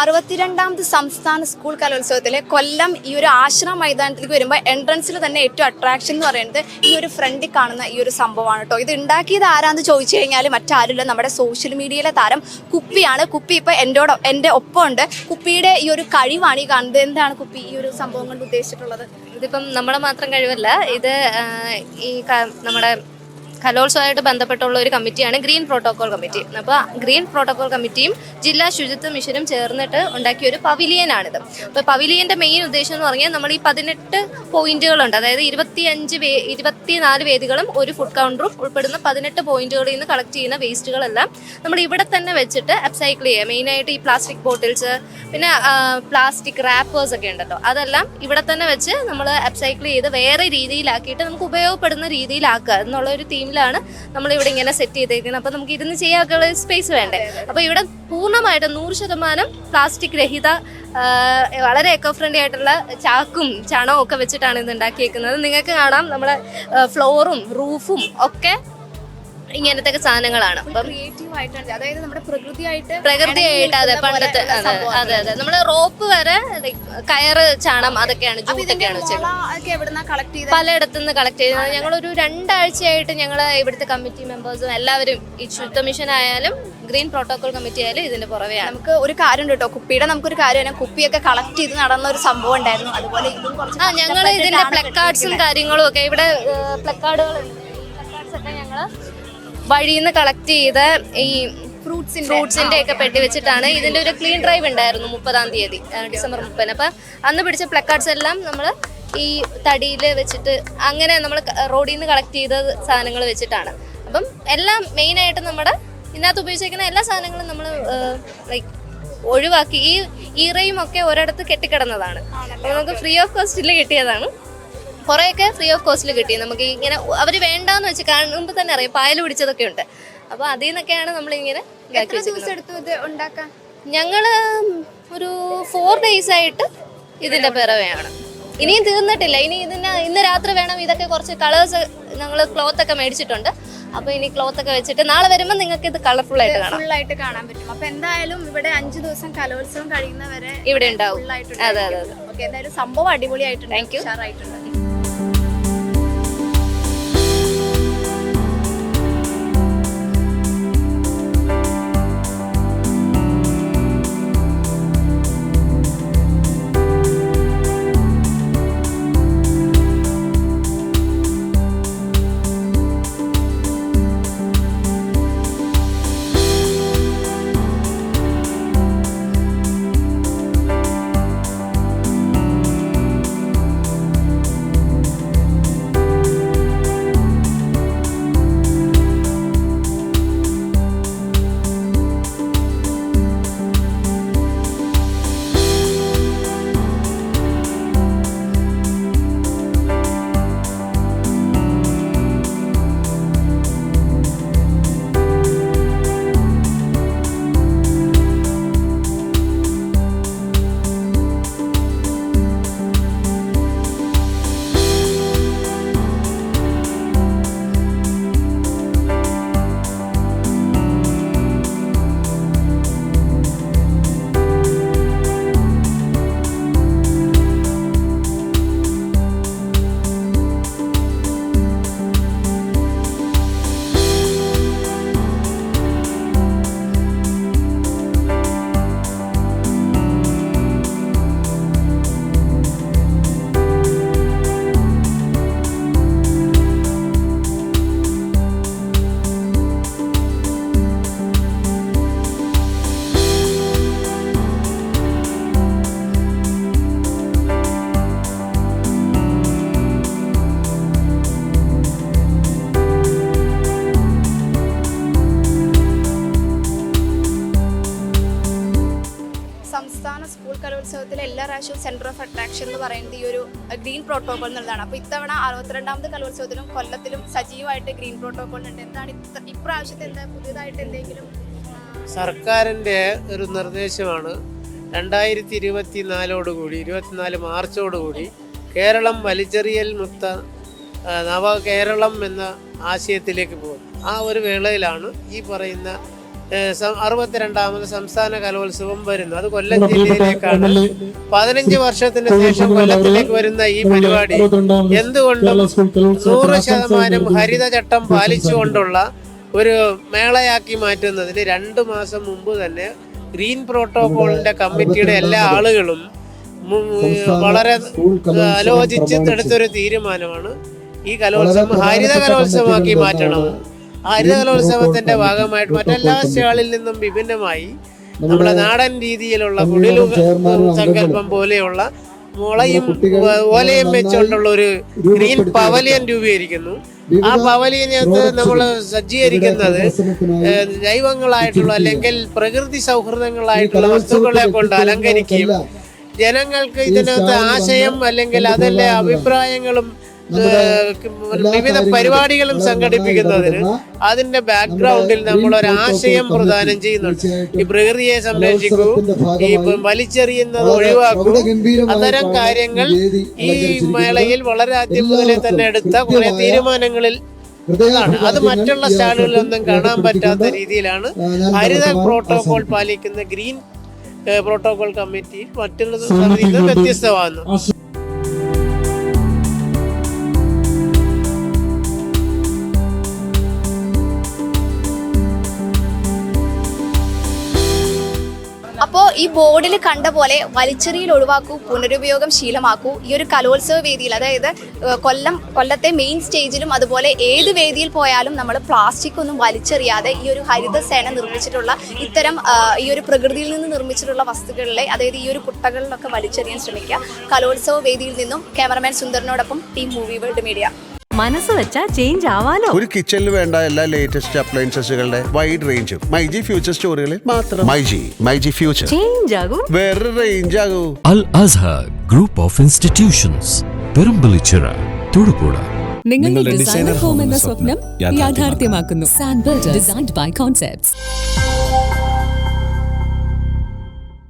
അറുപത്തിരണ്ടാമത് സംസ്ഥാന സ്കൂൾ കലോത്സവത്തിലെ കൊല്ലം ഈ ഒരു ആശ്രമ മൈതാനത്തിലേക്ക് വരുമ്പോൾ എൻട്രൻസിൽ തന്നെ ഏറ്റവും അട്രാക്ഷൻ എന്ന് പറയുന്നത് ഈ ഒരു ഫ്രണ്ടിൽ കാണുന്ന ഈ ഒരു സംഭവമാണ് കേട്ടോ. ഇത് ഉണ്ടാക്കിയത് ആരാന്ന് ചോദിച്ചു കഴിഞ്ഞാൽ മറ്റാരുമില്ല. നമ്മുടെ സോഷ്യൽ മീഡിയയിലെ താരം കുപ്പിയാണ്. കുപ്പി ഇപ്പോൾ എന്റെ എന്റെ ഒപ്പം ഉണ്ട് കുപ്പിയുടെ ഈ ഒരു കഴിവാണ് ഈ കാണുന്നത്. എന്താണ് കുപ്പി ഈ ഒരു സംഭവം കൊണ്ട് ഉദ്ദേശിച്ചിട്ടുള്ളത്? ഇതിപ്പം നമ്മളെ മാത്രം കഴിവല്ല ഇത് ഈ നമ്മുടെ കലോത്സവമായിട്ട് ബന്ധപ്പെട്ടുള്ള ഒരു കമ്മിറ്റിയാണ് ഗ്രീൻ പ്രോട്ടോകോൾ കമ്മിറ്റി. അപ്പോൾ ഗ്രീൻ പ്രോട്ടോകോൾ കമ്മിറ്റിയും ജില്ലാ ശുചിത്വ മിഷനും ചേർന്നിട്ട് ഉണ്ടാക്കിയ ഒരു പവിലിയനാണിത്. അപ്പോൾ പവിലിയന്റെ മെയിൻ ഉദ്ദേശം എന്ന് പറഞ്ഞാൽ നമ്മൾ ഈ പതിനെട്ട് പോയിന്റുകളുണ്ട്. അതായത് ഇരുപത്തിയഞ്ച് വേ ഇരുപത്തിനാല് വേദികളും ഒരു ഫുഡ് കൗണ്ടറും ഉൾപ്പെടുന്ന പതിനെട്ട് പോയിന്റുകളിൽ നിന്ന് കളക്ട് ചെയ്യുന്ന വേസ്റ്റുകളെല്ലാം നമ്മൾ ഇവിടെ തന്നെ വെച്ചിട്ട് അപ്സൈക്കിൾ ചെയ്യുക. മെയിനായിട്ട് ഈ പ്ലാസ്റ്റിക് ബോട്ടിൽസ് പിന്നെ പ്ലാസ്റ്റിക് റാപ്പേഴ്സ് ഒക്കെ ഉണ്ടല്ലോ. അതെല്ലാം ഇവിടെ തന്നെ വെച്ച് നമ്മൾ അപ്സൈക്കിൾ ചെയ്ത് വേറെ രീതിയിലാക്കിയിട്ട് നമുക്ക് ഉപയോഗപ്പെടുന്ന രീതിയിലാക്കുക എന്നുള്ള ഒരു തീമിലാണ് നമ്മൾ ഇവിടെ ഇങ്ങനെ സെറ്റ് ചെയ്തേക്കുന്നത്. അപ്പോൾ നമുക്ക് ഇരുന്ന് ചെയ്യാനുള്ള സ്പേസ് വേണ്ടേ? അപ്പോൾ ഇവിടെ പൂർണമായിട്ട് നൂറ് ശതമാനം പ്ലാസ്റ്റിക് രഹിത വളരെ എക്കോ ഫ്രണ്ട്ലി ആയിട്ടുള്ള ചാക്കും ചണവും ഒക്കെ വെച്ചിട്ടാണ് ഇത് ഉണ്ടാക്കിയേക്കുന്നത്. നിങ്ങൾക്ക് കാണാം നമ്മുടെ ഫ്ലോറും റൂഫും ഒക്കെ ഇങ്ങനത്തെ സാധനങ്ങളാണ്. അപ്പം ആയിട്ടാണ് അതായത് നമ്മുടെ പ്രകൃതിയായിട്ട് പ്രകൃതിയായിട്ട് അതെ പണ്ടത്തെ അതെ അതെ അതെ. നമ്മൾ റോപ്പ് വരെ കയറ് ചാണം അതൊക്കെയാണ് ജൂട്ടൊക്കെയാണ് പലയിടത്തു നിന്ന് കളക്ട് ചെയ്യുന്നത് ഞങ്ങൾ ഒരു രണ്ടാഴ്ചയായിട്ട് ഞങ്ങൾ ഇവിടുത്തെ കമ്മിറ്റി മെമ്പേഴ്സും എല്ലാവരും ഈ ശുദ്ധ മിഷൻ ആയാലും ഗ്രീൻ പ്രോട്ടോകോൾ കമ്മിറ്റി ആയാലും ഇതിന്റെ പുറവെയാണ് നമുക്ക് ഒരു കാര്യം കേട്ടോ. കുപ്പിയുടെ നമുക്കൊരു കാര്യം കുപ്പിയൊക്കെ കളക്ട് ചെയ്ത് നടന്ന ഒരു സംഭവം ഉണ്ടായിരുന്നു. അതുപോലെ ആ ഞങ്ങൾ ഇതിന്റെ പ്ലക്കാർഡ്സും കാര്യങ്ങളും ഒക്കെ ഇവിടെ പ്ലക്കാർഡുകൾ പ്ലക്കാർഡ്സ് ഒക്കെ ഞങ്ങൾ വഴിയിൽ നിന്ന് കളക്ട് ചെയ്ത ഈ ഫ്രൂട്ട്സിന്റെ ഫ്രൂട്ട്സിന്റെ ഒക്കെ പെട്ടി വെച്ചിട്ടാണ് ഇതിന്റെ ഒരു ക്ലീൻ ഡ്രൈവ് ഉണ്ടായിരുന്നു മുപ്പതാം തീയതി ഡിസംബർ മുപ്പതിന്. അപ്പൊ അന്ന് പിടിച്ച പ്ലക്കാർഡ്സ് എല്ലാം നമ്മൾ ഈ തടിയിൽ വെച്ചിട്ട് അങ്ങനെ നമ്മൾ റോഡിൽ നിന്ന് കളക്ട് ചെയ്ത സാധനങ്ങൾ വെച്ചിട്ടാണ്. അപ്പം എല്ലാം മെയിൻ ആയിട്ട് നമ്മുടെ ഇതിനകത്ത് ഉപയോഗിച്ചിരിക്കുന്ന എല്ലാ സാധനങ്ങളും നമ്മൾ ലൈക്ക് ഒഴിവാക്കി. ഈ ഈറയും ഒക്കെ ഒരിടത്ത് കെട്ടിക്കിടന്നതാണ്. അപ്പോൾ നമുക്ക് ഫ്രീ ഓഫ് കോസ്റ്റിൽ കിട്ടിയതാണ്. കുറേയൊക്കെ ഫ്രീ ഓഫ് കോസ്റ്റിൽ കിട്ടി. നമുക്ക് ഇങ്ങനെ അവർ വേണ്ടാന്ന് വെച്ച് കാണുമ്പോൾ തന്നെ അറിയാം പായൽ പിടിച്ചതൊക്കെ ഉണ്ട്. അപ്പോൾ അതിൽ നിന്നൊക്കെയാണ് നമ്മളിങ്ങനെ ഞങ്ങൾ എത്ര വെച്ചേക്കുന്നത്. ദിവസം എടുത്തു ഇത് ഉണ്ടാക്കാൻ? ഞങ്ങൾ ഒരു ഫോർ ഡേയ്സ് ആയിട്ട് ഇതിന്റെ പിറവെയാണ്. ഇനിയും തീർന്നിട്ടില്ല. ഇനി ഇതിന് ഇന്ന് രാത്രി വേണം ഇതൊക്കെ കുറച്ച് കളേഴ്സ് ഞങ്ങൾ ക്ലോത്ത് ഒക്കെ മേടിച്ചിട്ടുണ്ട്. അപ്പൊ ഇനി ക്ലോത്ത് ഒക്കെ വെച്ചിട്ട് നാളെ വരുമ്പോൾ നിങ്ങൾക്ക് ഇത് കളർഫുൾ ആയിട്ട് കാണാം. ഫുൾ ആയിട്ട് കാണാൻ പറ്റും. അപ്പൊ എന്തായാലും ഇവിടെ അഞ്ചു ദിവസം കലോത്സവം കഴിയുന്നവരെ ഇവിടെ ഉണ്ടാവും. അതെ അതെ അതെ. എന്തായാലും സംഭവം അടിപൊളിയായിട്ടുണ്ട്. ഉഷാറായിട്ടുണ്ട്. സംസ്ഥാന സ്കൂൾ കലോത്സവത്തിലെ എല്ലാ പ്രാവശ്യവും സെന്റർ ഓഫ് അട്രാക്ഷൻ എന്ന് പറയുന്നത് ഈ ഒരു ഗ്രീൻ പ്രോട്ടോകോൾ എന്നുള്ളതാണ് അപ്പോൾ ഇത്തവണ അറുപത്തിരണ്ടാമത് കലോത്സവത്തിലും കൊല്ലത്തിലും സജീവമായിട്ട് ഗ്രീൻ പ്രോട്ടോകോൾ ഉണ്ട്. എന്താണ് ഇപ്രാവശ്യത്തെ എന്താ പുതിയതായിട്ട് എന്തെങ്കിലും സർക്കാരിന്റെ ഒരു നിർദ്ദേശമാണ് രണ്ടായിരത്തി ഇരുപത്തി നാലോടുകൂടി ഇരുപത്തിനാല് മാർച്ചോടുകൂടി കേരളം വലിച്ചെറിയൽ മുക്ത നവ കേരളം എന്ന ആശയത്തിലേക്ക് പോകും. ആ ഒരു വേളയിലാണ് ഈ പറയുന്ന അറുപത്തിരണ്ടാമത് സംസ്ഥാന കലോത്സവം വരുന്നു. അത് കൊല്ലം ജില്ലയിലേക്കാണ് പതിനഞ്ച് വർഷത്തിന് ശേഷം കൊല്ലത്തിലേക്ക് വരുന്ന ഈ പരിപാടി എന്തുകൊണ്ടും നൂറ് ശതമാനം ഹരിതചട്ടം പാലിച്ചുകൊണ്ടുള്ള ഒരു മേളയാക്കി മാറ്റുന്നതിന് രണ്ട് മാസം മുമ്പ് തന്നെ ഗ്രീൻ പ്രോട്ടോകോളിന്റെ കമ്മിറ്റിയുടെ എല്ലാ ആളുകളും വളരെ ആലോചിച്ച് എടുത്തൊരു തീരുമാനമാണ്. ഈ കലോത്സവം ഹരിത കലോത്സവമാക്കി മാറ്റണം. ആ ഹരിത ഭാഗമായിട്ട് മറ്റെല്ലാ സ്റ്റാളിൽ നിന്നും വിഭിന്നമായി നമ്മുടെ നാടൻ രീതിയിലുള്ള സങ്കല്പം പോലെയുള്ള മുളയും ഓലയും വെച്ചുകൊണ്ടുള്ള ഒരു ഗ്രീൻ പവലിയൻ രൂപീകരിക്കുന്നു. ആ പവലിയനകത്ത് നമ്മൾ സജ്ജീകരിക്കുന്നത് ജൈവങ്ങളായിട്ടുള്ള അല്ലെങ്കിൽ പ്രകൃതി സൗഹൃദങ്ങളായിട്ടുള്ള വസ്തുക്കളെ കൊണ്ട് അലങ്കരിക്കുകയും ജനങ്ങൾക്ക് ഇതിനകത്ത് ആശയം അല്ലെങ്കിൽ അതിലെ അഭിപ്രായങ്ങളും വിവിധ പരിപാടികളും സംഘടിപ്പിക്കുന്നതിന് അതിന്റെ ബാക്ക്ഗ്രൗണ്ടിൽ നമ്മൾ ഒരു ആശയം പ്രദാനം ചെയ്യുന്നുണ്ട്. ഈ പ്രകൃതിയെ സംരക്ഷിക്കൂ ഈ വലിച്ചെറിയുന്നത് ഒഴിവാക്കൂ. അത്തരം കാര്യങ്ങൾ ഈ മേളയിൽ വളരെ ആദ്യം മുതലേ തന്നെ എടുത്ത കുറെ തീരുമാനങ്ങളിൽ അത് മറ്റുള്ള സ്റ്റാളുകളിലൊന്നും കാണാൻ പറ്റാത്ത രീതിയിലാണ്. ഹരിത പ്രോട്ടോകോൾ പാലിക്കുന്ന ഗ്രീൻ പ്രോട്ടോകോൾ കമ്മിറ്റി മറ്റുള്ള വ്യത്യസ്തമാണ് വ്യത്യസ്തമാകുന്നു. ഈ ബോർഡിൽ കണ്ട പോലെ വലിച്ചെറിയിൽ ഒഴിവാക്കൂ പുനരുപയോഗം ശീലമാക്കൂ. ഈ ഒരു കലോത്സവ വേദിയിൽ അതായത് കൊല്ലം കൊല്ലത്തെ മെയിൻ സ്റ്റേജിലും അതുപോലെ ഏത് വേദിയിൽ പോയാലും നമ്മൾ പ്ലാസ്റ്റിക് ഒന്നും വലിച്ചെറിയാതെ ഈ ഒരു ഹരിത സേന നിർമ്മിച്ചിട്ടുള്ള ഇത്തരം ഈ ഒരു പ്രകൃതിയിൽ നിന്ന് നിർമ്മിച്ചിട്ടുള്ള വസ്തുക്കളിലെ അതായത് ഈ ഒരു കുട്ടകളിലൊക്കെ വലിച്ചെറിയാൻ ശ്രമിക്കുക. കലോത്സവ വേദിയിൽ നിന്നും ക്യാമറമാൻ സുന്ദറിനോടൊപ്പം ടീം മൂവി വേൾഡ് മീഡിയ മനസ്സ് വെച്ചാ ചേഞ്ച് ആവാലോ? ഒരു കിച്ചണിൽ വേണ്ട എല്ലാ ലേറ്റസ്റ്റ് അപ്ലയൻസസുകളുടെ വൈഡ് റേഞ്ചും മൈജി ഫ്യൂച്ചർ സ്റ്റോറുകളിൽ മാത്രം. മൈജി മൈജി ഫ്യൂച്ചർ ചേഞ്ച് ആകും? വേറെ range ആകൂ. Al Azhar group of institutions Perumpillichira Thodupuzha. നിങ്ങളുടെ ഡിസൈനർ ഹോം എന്ന സ്വപ്നം യാഥാർത്ഥ്യമാക്കുന്നു. Sanbal designed by concepts